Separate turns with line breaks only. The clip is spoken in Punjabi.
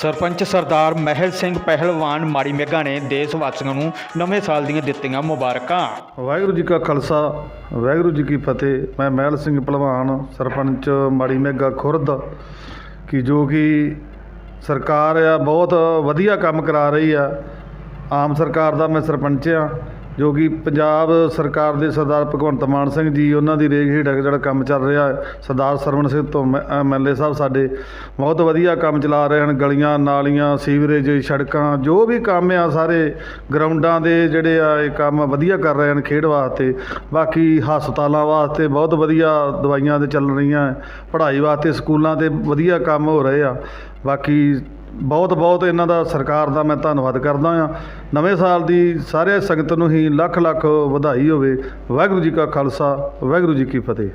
ਸਰਪੰਚ ਸਰਦਾਰ ਮਹਿਲ ਸਿੰਘ ਪਹਿਲਵਾਨ ਮਾੜੀ ਮੇਗਾ ਨੇ ਦੇਸ਼ ਵਾਸੀਆਂ ਨੂੰ ਨਵੇਂ ਸਾਲ ਦੀਆਂ ਦਿੱਤੀਆਂ ਮੁਬਾਰਕਾਂ।
ਵਾਹਿਗੁਰੂ ਜੀ ਕਾ ਖਾਲਸਾ, ਵਾਹਿਗੁਰੂ ਜੀ ਕੀ ਫਤਿਹ। ਮੈਂ ਮਹਿਲ ਸਿੰਘ ਪਹਿਲਵਾਨ, ਸਰਪੰਚ ਮਾੜੀ ਮੇਗਾ ਖੁਰਦ, ਕਿ ਜੋ ਕਿ ਸਰਕਾਰ ਆ, ਬਹੁਤ ਵਧੀਆ ਕੰਮ ਕਰਾ ਰਹੀ ਆ। ਆਮ ਸਰਕਾਰ ਦਾ ਮੈਂ ਸਰਪੰਚ ਆ। ਜੋ ਕਿ ਪੰਜਾਬ ਸਰਕਾਰ ਦੇ ਸਰਦਾਰ ਭਗਵੰਤ ਮਾਨ ਸਿੰਘ ਜੀ, ਉਹਨਾਂ ਦੀ ਰੇਖ ਹੇਠ ਜਿਹੜਾ ਕੰਮ ਚੱਲ ਰਿਹਾ ਸਰਦਾਰ ਸਰਵਣ ਸਿੰਘ ਤੋਂ ਐਮਐਲਏ ਸਾਹਿਬ ਸਾਡੇ ਬਹੁਤ ਵਧੀਆ ਕੰਮ ਚਲਾ ਰਹੇ ਹਨ। ਗਲੀਆਂ, ਨਾਲੀਆਂ, ਸੀਵਰੇਜ, ਸੜਕਾਂ, ਜੋ ਵੀ ਕੰਮ ਆ, ਸਾਰੇ ਗਰਾਊਂਡਾਂ ਦੇ ਜਿਹੜੇ ਆ, ਇਹ ਕੰਮ ਵਧੀਆ ਕਰ ਰਹੇ ਹਨ ਖੇਡ ਵਾਸਤੇ। ਬਾਕੀ ਹਸਪਤਾਲਾਂ ਵਾਸਤੇ ਬਹੁਤ ਵਧੀਆ ਦਵਾਈਆਂ ਦੇ ਚੱਲ ਰਹੀਆਂ ਪੜ੍ਹਾਈ ਵਾਸਤੇ ਸਕੂਲਾਂ ਤੇ ਵਧੀਆ ਕੰਮ ਹੋ ਰਹੇ ਆ। ਬਾਕੀ ਬਹੁਤ ਬਹੁਤ ਇਹਨਾਂ ਦਾ ਸਰਕਾਰ ਦਾ ਮੈਂ ਧੰਨਵਾਦ ਕਰਦਾ ਹਾਂ। ਨਵੇਂ ਸਾਲ ਦੀ ਸਾਰੇ ਸੰਗਤ ਨੂੰ ਹੀ ਲੱਖ ਲੱਖ ਵਧਾਈ ਹੋਵੇ। ਵਾਹਿਗੁਰੂ ਜੀ ਕਾ ਖਾਲਸਾ, ਵਾਹਿਗੁਰੂ ਜੀ ਕੀ ਫਤਿਹ।